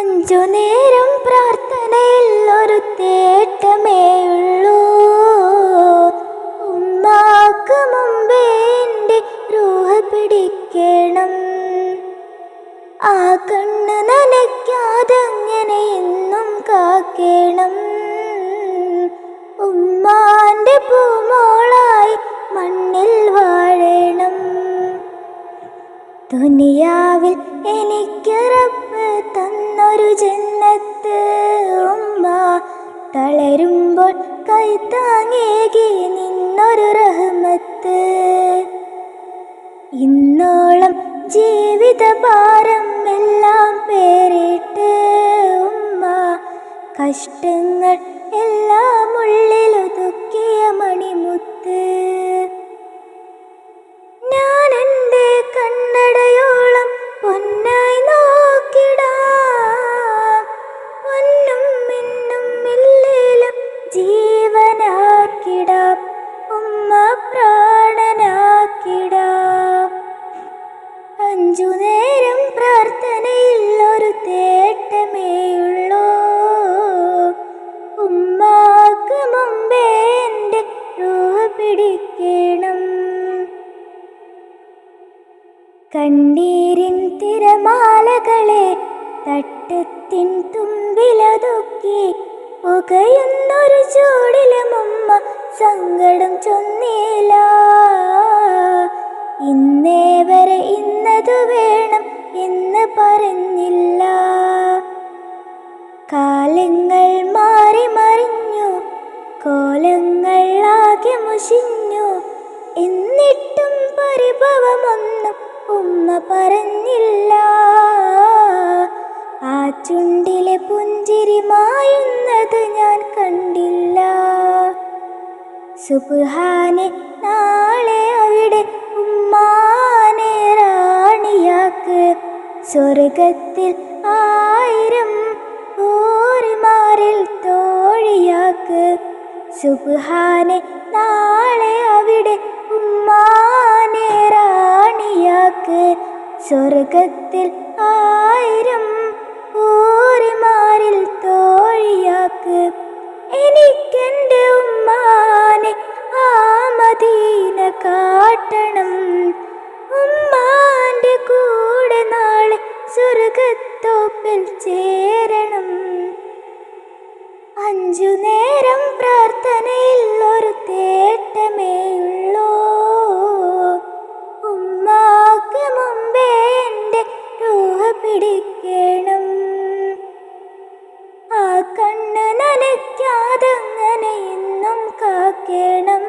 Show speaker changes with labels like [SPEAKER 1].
[SPEAKER 1] അഞ്ചു നേരം പ്രാർത്ഥനയിൽ ഒരു തേട്ടമേ ഉള്ളൂ. ഉമ്മാക്ക് മുമ്പേ എന്റെ രൂഹ പിടിക്കണം. ആ കണ്ണ് നനയ്ക്കാതങ്ങനെ ദുനിയാവിൽ എനിക്ക് റബ്ബ് തന്നൊരു ജന്നത്ത്. ഉമ്മ തളരുമ്പോൾ കൈത്താങ്ങേകി നിന്നൊരു റഹ്മത്ത്. ഇന്നോളം ജീവിത ഭാരം എല്ലാം പേരിട്ട്. ഉമ്മ കഷ്ടങ്ങൾ എല്ലാം ഉള്ളിലൊതുക്കിയ മണിമുത്ത്. അഞ്ചു നേരം പ്രാർത്ഥനയിൽ ഒരു തേട്ടമേയുള്ളൂ ഉമ്മാക്ക് മുമ്പേ എന്റെ രൂപ പിടിക്കണം. കണ്ണീരിൻ തിരമാലകളെ തട്ടത്തിൻ തുമ്പിലതൊക്കെ പുകയുന്നൊരു ചൂടിലും ഉമ്മ സങ്കടം ചൊന്നില്ല ഇന്നേ ഇന്നതു വേണം എന്ന് പറഞ്ഞില്ല. കാലങ്ങൾ മാറി മറിഞ്ഞു കോലങ്ങൾ ആകെ മുഷിഞ്ഞു. എന്നിട്ടും പരിഭവമൊന്നും ഉമ്മ പറഞ്ഞില്ല. ആ ചുണ്ടിലെ പുഞ്ചിരി മായുന്നത് ഞാൻ കണ്ടില്ല. സുബുഹാനെ നാളെ അവിടെ സ്വർഗത്തിൽ ആയിരം ഊറിമാറിൽ തോഴിയാക്ക്. സുബാനെ നാളെ അവിടെ ഉമ്മാനെ റാണിയാക്ക്. സ്വർഗത്തിൽ ആയിരം ഊറിമാറിൽ തോഴിയാക്ക്. എനിക്കെന്റെ ഉമ്മാനെ ആ മദീന കാട്ടണം. സ്വർഗത്തോപ്പിൽ ചേരണം. അഞ്ചു നേരം പ്രാർത്ഥനയിൽ ഒരു തേട്ടമേയുള്ളൂ ഉമ്മാക്ക് മുമ്പേ എന്റെ രൂഹ പിടിക്കണം. ആ കണ്ണ് നനയ്ക്കാതങ്ങനെ ഇന്നും കാക്കണം.